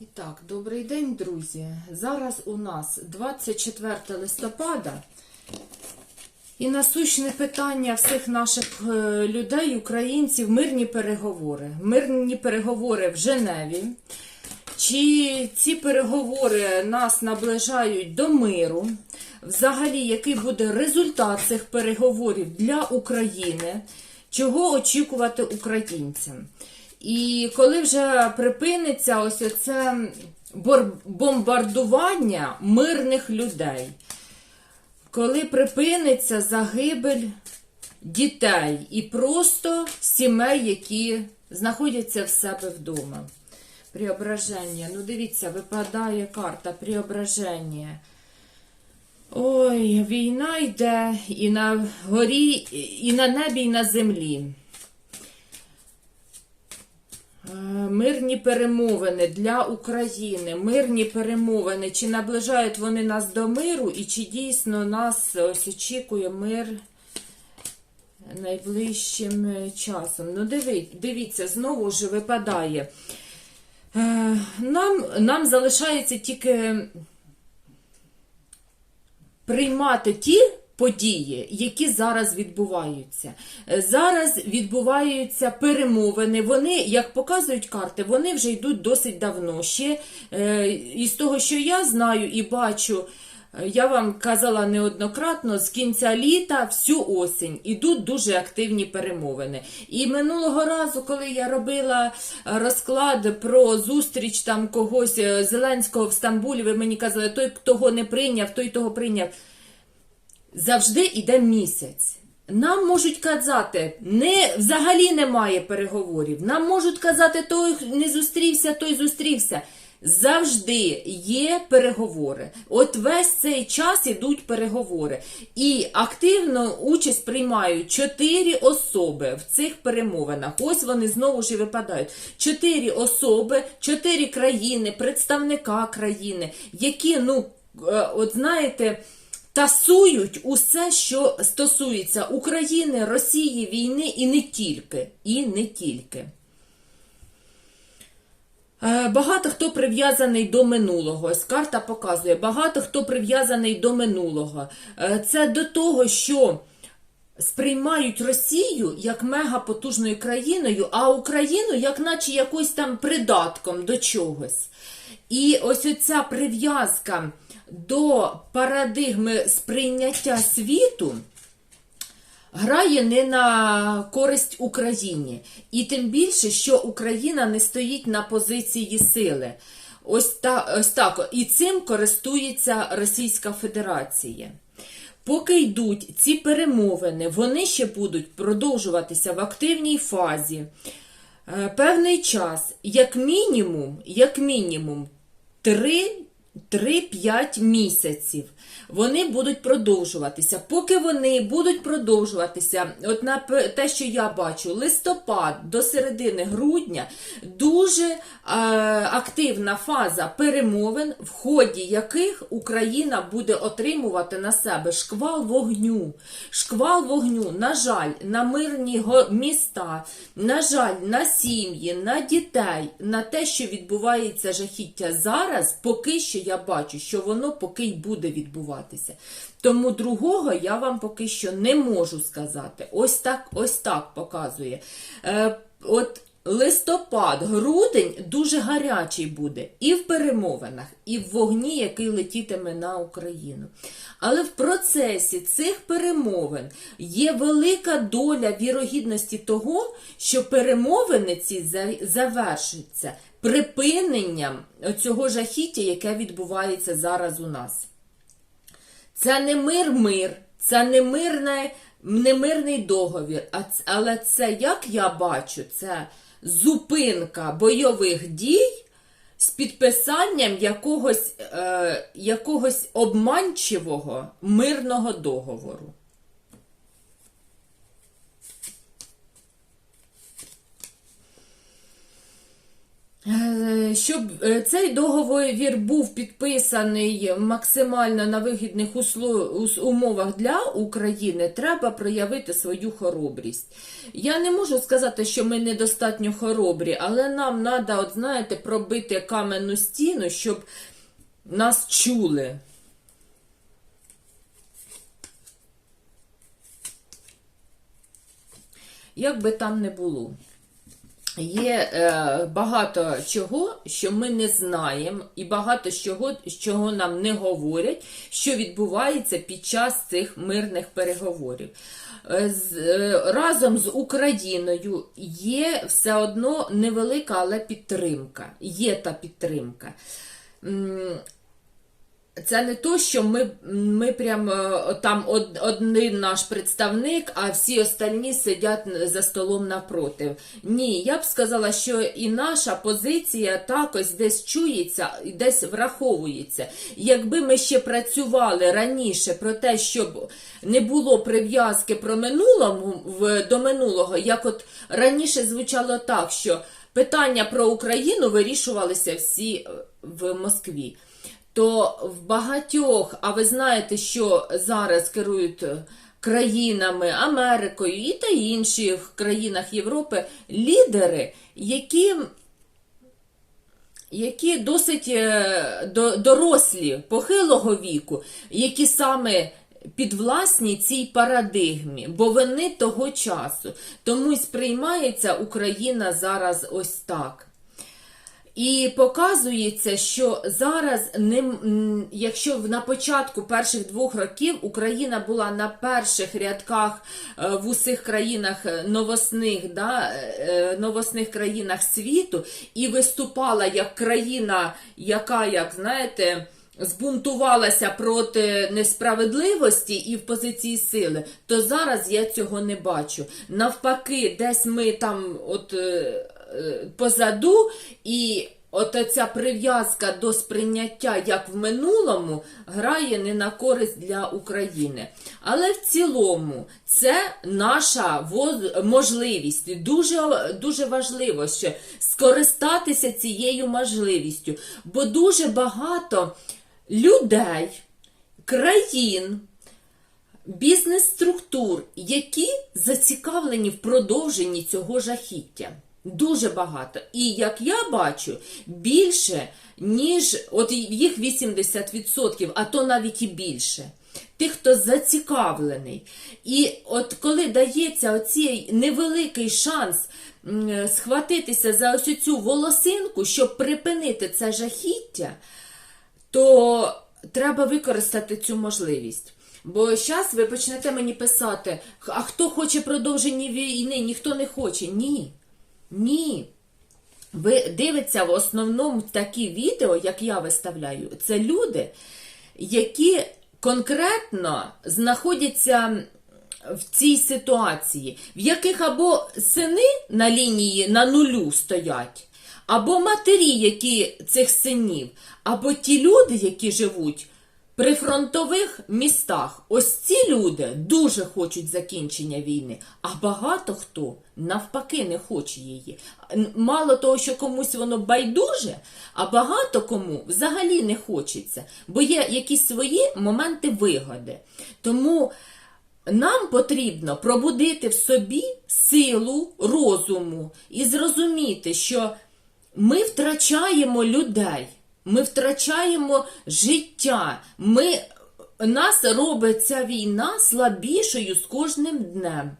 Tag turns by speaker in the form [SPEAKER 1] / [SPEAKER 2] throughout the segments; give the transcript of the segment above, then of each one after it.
[SPEAKER 1] І так, добрий день, друзі. Зараз у нас 24 листопада. І насущне питання всіх наших е, людей, українців, мирні переговори. Мирні переговори в Женеві. Чи ці переговори нас наближають до миру? Взагалі, який буде результат цих переговорів для України? Чого очікувати українцям? І коли вже припиниться ось оце бомбардування мирних людей? Коли припиниться загибель дітей і просто сімей, які знаходяться в себе вдома? Преображення. Ну, дивіться, випадає карта преображення. Ой, війна йде і на горі, і на небі, і на землі. Е, Мирні перемовини для України, мирні перемовини. Чи наближають вони нас до миру, і чи дійсно нас ось очікує мир найближчим е, часом? Ну, диви, дивіться, знову ж випадає. Е, Нам, нам залишається тільки приймати ті події, які зараз відбуваються. Е, Зараз відбуваються перемовини. Вони, як показують карти, вони вже йдуть досить давно. Ще е, із того, що я знаю і бачу. е, Я вам казала неоднократно, з кінця літа всю осінь ідуть дуже активні перемовини. І минулого разу, коли я робила розклад про зустріч там когось Зеленського в Стамбулі, ви мені казали, той, того не прийняв, той того прийняв завжди йде місяць. Нам можуть казати, не, взагалі немає переговорів. Нам можуть казати, той не зустрівся, той зустрівся. Завжди є переговори. От весь цей час ідуть переговори. І активно участь приймають чотири особи в цих перемовинах. Ось вони знову ж і випадають. Чотири особи, чотири країни, представника країни, які, ну, е, от знаєте, тасують усе, що стосується України, Росії, війни і не тільки. І не тільки. Е, Багато хто прив'язаний до минулого. Ось карта показує, багато хто прив'язаний до минулого. Е, Це до того, що сприймають Росію як мегапотужною країною, а Україну як наче якось там придатком до чогось. І ось оця прив'язка до парадигми сприйняття світу грає не на користь Україні. І тим більше, що Україна не стоїть на позиції сили. Ось, та, ось так. І цим користується Російська Федерація. Поки йдуть ці перемовини, вони ще будуть продовжуватися в активній фазі. Е, Певний час, як мінімум, як мінімум 3 3-5 місяців вони будуть продовжуватися. Поки вони будуть продовжуватися, от на те, що я бачу, листопад до середини грудня дуже е, активна фаза перемовин, в ході яких Україна буде отримувати на себе шквал вогню. Шквал вогню, на жаль, на мирні міста, на жаль, на сім'ї, на дітей, на те, що відбувається жахіття зараз, поки що я бачу, що воно поки й буде відбуватися. Тому другого я вам поки що не можу сказати. Ось так, ось так показує. Е, от листопад, грудень дуже гарячий буде і в перемовинах, і в вогні, який летітиме на Україну. Але в процесі цих перемовин є велика доля вірогідності того, що перемовини ці завершаться припиненням цього жахіття, яке відбувається зараз у нас. Це не мир-мир, це не мирне, не мирний договір, але це, як я бачу, це зупинка бойових дій з підписанням якогось, е, якогось обманчивого мирного договору. Щоб е, цей договір був підписаний максимально на вигідних умовах для України, треба проявити свою хоробрість. Я не можу сказати, що ми недостатньо хоробрі, але нам треба, от знаєте, пробити каменну стіну, щоб нас чули. Як би там не було. Є е, багато чого, що ми не знаємо, і багато чого, чого нам не говорять, що відбувається під час цих мирних переговорів. Е, з, е, разом з Україною є все одно невелика, але підтримка. Є та підтримка. Це не то, що ми, ми прям е, там од, один наш представник, а всі остальні сидять за столом напротив. Ні, я б сказала, що і наша позиція також десь чується і десь враховується. Якби ми ще працювали раніше про те, щоб не було прив'язки про минулому до минулого, як от раніше звучало так, що питання про Україну вирішувалися всі е, в Москві то в багатьох, а ви знаєте, що зараз керують е, країнами Америкою і та інші в країнах Європи лідери, які, які досить е, дорослі, похилого віку, які саме підвласні цій парадигмі, бо вони того часу. Тому й сприймається Україна зараз ось так. І показується, що зараз не, м, якщо на початку перших двох років Україна була на перших рядках е, в усіх країнах е, новосних, да, е, новосних країнах світу і виступала як країна, яка, як знаєте, збунтувалася проти несправедливості і в позиції сили, то зараз я цього не бачу. Навпаки, десь ми там от позаду, і от ця прив'язка до сприйняття, як в минулому, грає не на користь для України. Але в цілому це наша можливість. Дуже, дуже важливо ще скористатися цією можливістю, бо дуже багато людей, країн, бізнес-структур, які зацікавлені в продовженні цього жахіття. Дуже багато. І як я бачу, більше, ніж от їх 80%, а то навіть і більше. Тих, хто зацікавлений. І от коли дається оцей невеликий шанс схватитися за ось цю волосинку, щоб припинити це жахіття, то треба використати цю можливість. Бо зараз ви почнете мені писати, а хто хоче продовження війни? Ніхто не хоче. Ні. Ні. Ви дивиться в основному такі відео, як я виставляю, це люди, які конкретно знаходяться в цій ситуації, в яких або сини на лінії на нулю стоять, або матері, які цих синів, або ті люди, які живуть при фронтових містах. Ось ці люди дуже хочуть закінчення війни, а багато хто навпаки не хоче її. Мало того, що комусь воно байдуже, а багато кому взагалі не хочеться, бо є якісь свої моменти вигоди. Тому нам потрібно пробудити в собі силу розуму і зрозуміти, що ми втрачаємо людей, ми втрачаємо життя. Ми, нас робить ця війна слабішою з кожним днем.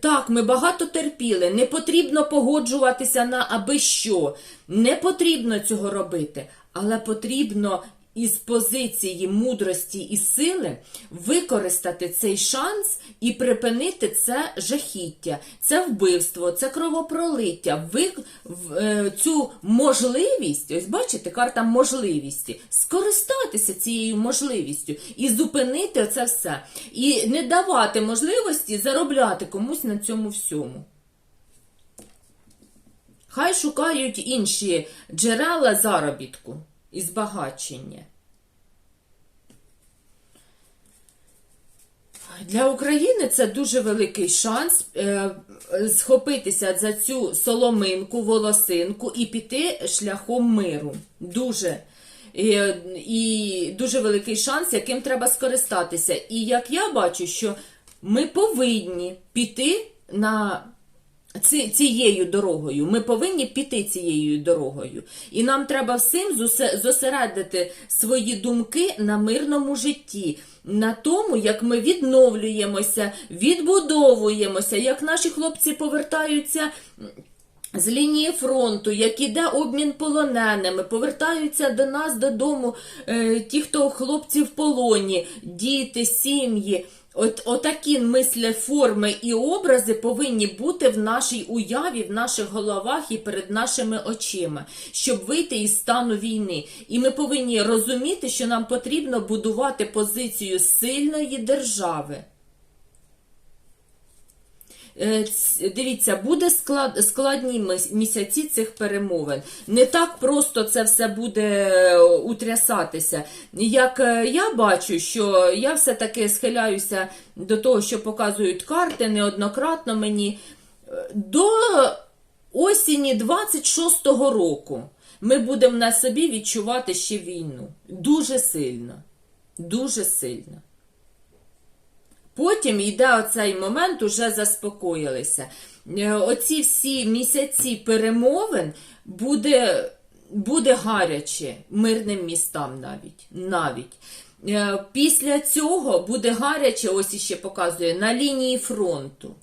[SPEAKER 1] Так, ми багато терпіли, не потрібно погоджуватися на аби що. Не потрібно цього робити, але потрібно із позиції мудрості і сили використати цей шанс і припинити це жахіття, це вбивство, це кровопролиття, ви, е, цю можливість, ось бачите, карта можливості, скористатися цією можливістю і зупинити це все. І не давати можливості заробляти комусь на цьому всьому. Хай шукають інші джерела заробітку і збагачення. Для України це дуже великий шанс е, схопитися за цю соломинку, волосинку і піти шляхом миру. Дуже. І, і дуже великий шанс, яким треба скористатися. І як я бачу, що ми повинні піти на цією дорогою. Ми повинні піти цією дорогою. І нам треба всім зосередити свої думки на мирному житті, на тому, як ми відновлюємося, відбудовуємося, як наші хлопці повертаються. З лінії фронту, як іде обмін полоненими, повертаються до нас додому е, ті, хто хлопці в полоні, діти, сім'ї. От отакі мислі, форми і образи повинні бути в нашій уяві, в наших головах і перед нашими очима, щоб вийти із стану війни. І ми повинні розуміти, що нам потрібно будувати позицію сильної держави. Е, Дивіться, буде склад, складні місяці цих перемовин. Не так просто це все буде е, утрясатися. Як е, я бачу, що я все-таки схиляюся до того, що показують карти неоднократно мені. До осені 26-го року ми будемо на собі відчувати ще війну. Дуже сильно. Дуже сильно. Потім йде оцей момент, уже заспокоїлися. Е, Оці всі місяці перемовин буде, буде гаряче мирним містам навіть. навіть. Е, Після цього буде гаряче, ось іще показує, на лінії фронту.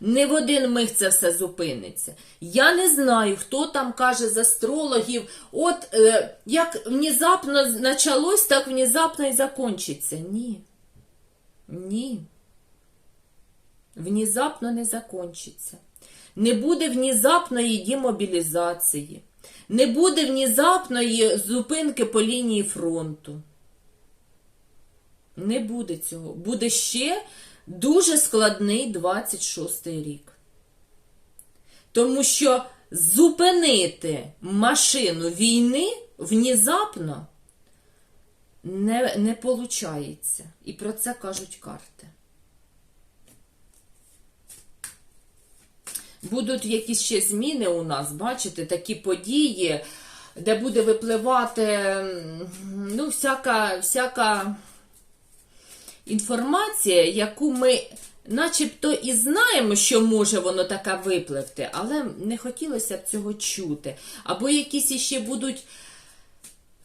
[SPEAKER 1] Не в один миг це все зупиниться. Я не знаю, хто там каже з астрологів, от е, як внезапно почалось, так внезапно і закончиться. Ні. Ні. Внезапно не закончиться. Не буде внезапної демобілізації. Не буде внезапної зупинки по лінії фронту. Не буде цього. Буде ще дуже складний 26-й рік. Тому що зупинити машину війни внезапно не, не получається. І про це кажуть карти. Будуть якісь ще зміни у нас, бачите, такі події, де буде випливати ну, всяка, всяка інформація, яку ми начебто і знаємо, що може воно таке випливти, але не хотілося б цього чути. Або якісь іще будуть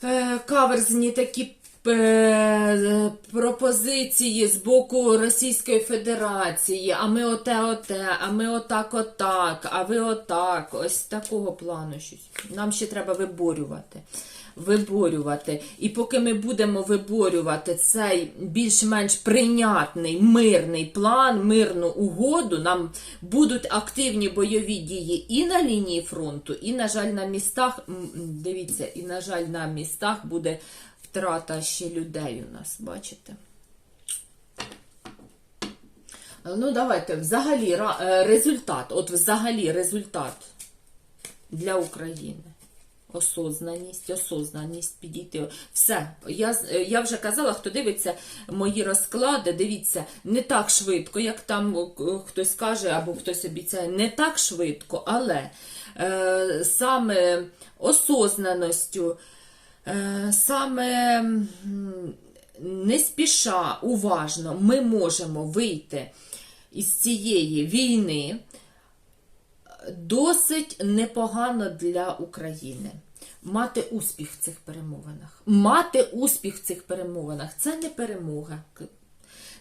[SPEAKER 1] е, каверзні такі пропозиції з боку Російської Федерації, а ми оте, оте, а ми отак, отак, а ви отак. Ось такого плану щось. Нам ще треба виборювати. Виборювати. І поки ми будемо виборювати цей більш-менш прийнятний мирний план, мирну угоду, нам будуть активні бойові дії і на лінії фронту, і, на жаль, на містах. Дивіться, і, на жаль, на містах буде втрата ще людей у нас, бачите? Ну, давайте, взагалі, е, результат, от взагалі результат для України. Осознаність, осознаність підійти. Все. Я, е, я вже казала, хто дивиться мої розклади, дивіться, не так швидко, як там е, хтось каже або хтось обіцяє, не так швидко, але е, саме осознаністю, е, саме не спіша, уважно ми можемо вийти із цієї війни досить непогано для України. Мати успіх в цих перемовинах. Мати успіх в цих перемовинах це не перемога.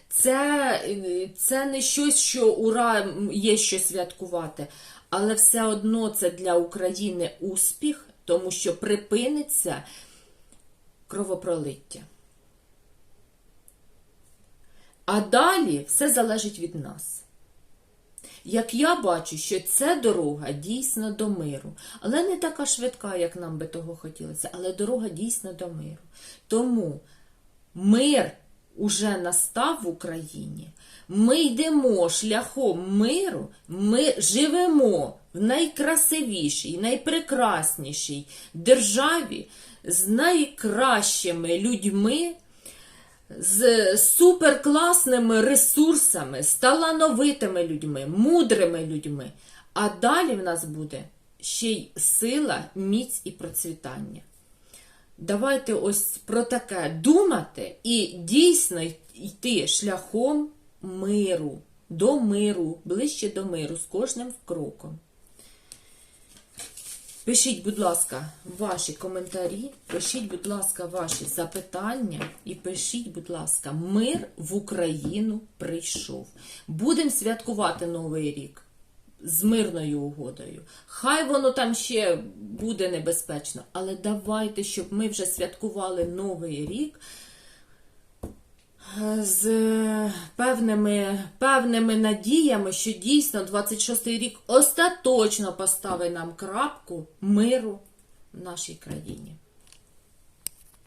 [SPEAKER 1] Це, це не щось, що ура, є що святкувати. Але все одно це для України успіх, тому що припиниться кровопролиття. А далі все залежить від нас. Як я бачу, що це дорога дійсно до миру, але не така швидка, як нам би того хотілося, але дорога дійсно до миру. Тому мир уже настав в Україні. Ми йдемо шляхом миру, ми живемо в найкрасивішій, найпрекраснішій державі з найкращими людьми. з суперкласними ресурсами, з талановитими людьми, мудрими людьми. А далі в нас буде ще й сила, міць і процвітання. Давайте ось про таке думати і дійсно йти шляхом миру, до миру, ближче до миру, з кожним кроком. Пишіть, будь ласка, ваші коментарі, пишіть, будь ласка, ваші запитання і пишіть, будь ласка, мир в Україну прийшов. Будемо святкувати Новий рік з мирною угодою. Хай воно там ще буде небезпечно, але давайте, щоб ми вже святкували Новий рік з певними, певними надіями, що дійсно 26-й рік остаточно поставить нам крапку миру в нашій країні.